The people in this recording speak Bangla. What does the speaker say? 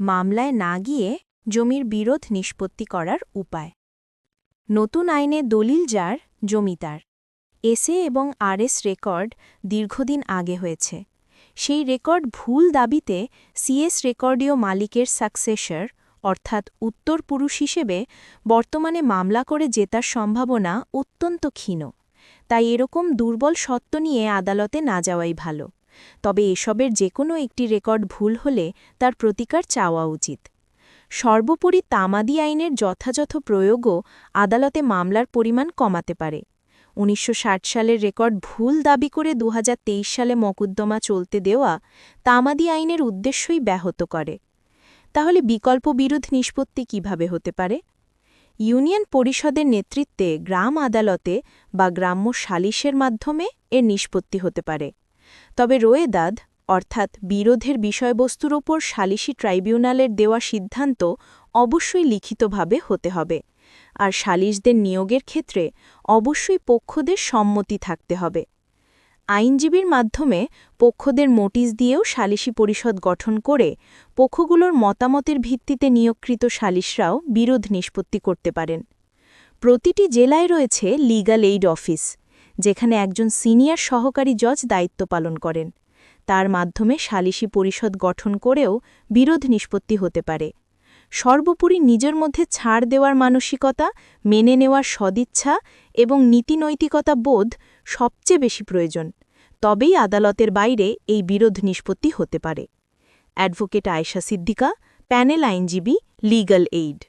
মামলায় না গিয়ে জমির বিরোধ নিষ্পত্তি করার উপায়। নতুন আইনে দলিল যার জমিতার এসএ এবং আরএস রেকর্ড দীর্ঘদিন আগে হয়েছে। সেই রেকর্ড ভুল দাবিতে সিএস রেকর্ডীয় মালিকের সাকসেসর, অর্থাৎ উত্তর পুরুষ হিসেবে, বর্তমানে মামলা করে জেতার সম্ভাবনা অত্যন্ত ক্ষীণ। তাই এরকম দুর্বল সত্য নিয়ে আদালতে না যাওয়াই ভালো। তবে এসবের যে কোনো একটি রেকর্ড ভুল হলে তার প্রতিকার চাওয়া উচিত। সর্বোপরি তামাদি আইনের যথাযথ প্রয়োগও আদালতে মামলার পরিমাণ কমাতে পারে। উনিশশো সালের রেকর্ড ভুল দাবি করে দু হাজার তেইশ সালে মকুদ্দমা চলতে দেওয়া তামাদি আইনের উদ্দেশ্যই ব্যাহত করে। তাহলে বিকল্প বিরোধ নিষ্পত্তি কীভাবে হতে পারে? ইউনিয়ন পরিষদের নেতৃত্বে গ্রাম আদালতে বা গ্রাম্য সালিশের মাধ্যমে এর নিষ্পত্তি হতে পারে। তবে রোয়েদাদ, অর্থাৎ বিরোধের বিষয়বস্তুর ওপর সালিশি ট্রাইব্যুনালের দেওয়া সিদ্ধান্ত অবশ্যই লিখিতভাবে হতে হবে। আর সালিশদের নিয়োগের ক্ষেত্রে অবশ্যই পক্ষদের সম্মতি থাকতে হবে। আইনজীবীর মাধ্যমে পক্ষদের নোটিশ দিয়েও সালিশি পরিষদ গঠন করে পক্ষগুলোর মতামতের ভিত্তিতে নিয়োগকৃত সালিশরাও বিরোধ নিষ্পত্তি করতে পারেন। প্রতিটি জেলায় রয়েছে লিগাল এইড অফিস। যেখানে একজন সিনিয়র সহকারী জজ দায়িত্ব পালন করেন। তার মাধ্যমে সালিশি পরিষদ গঠন করেও বিরোধ নিষ্পত্তি হতে পারে। সর্বোপরি নিজের মধ্যে ছাড় দেওয়ার মানসিকতা, মেনে নেওয়ার সদিচ্ছা এবং নীতিনৈতিকতা বোধ সবচেয়ে বেশি প্রয়োজন। তবেই আদালতের বাইরে এই বিরোধ নিষ্পত্তি হতে পারে। অ্যাডভোকেট আয়েশা সিদ্দিকা, প্যানেল আইনজীবী, লিগাল এইড।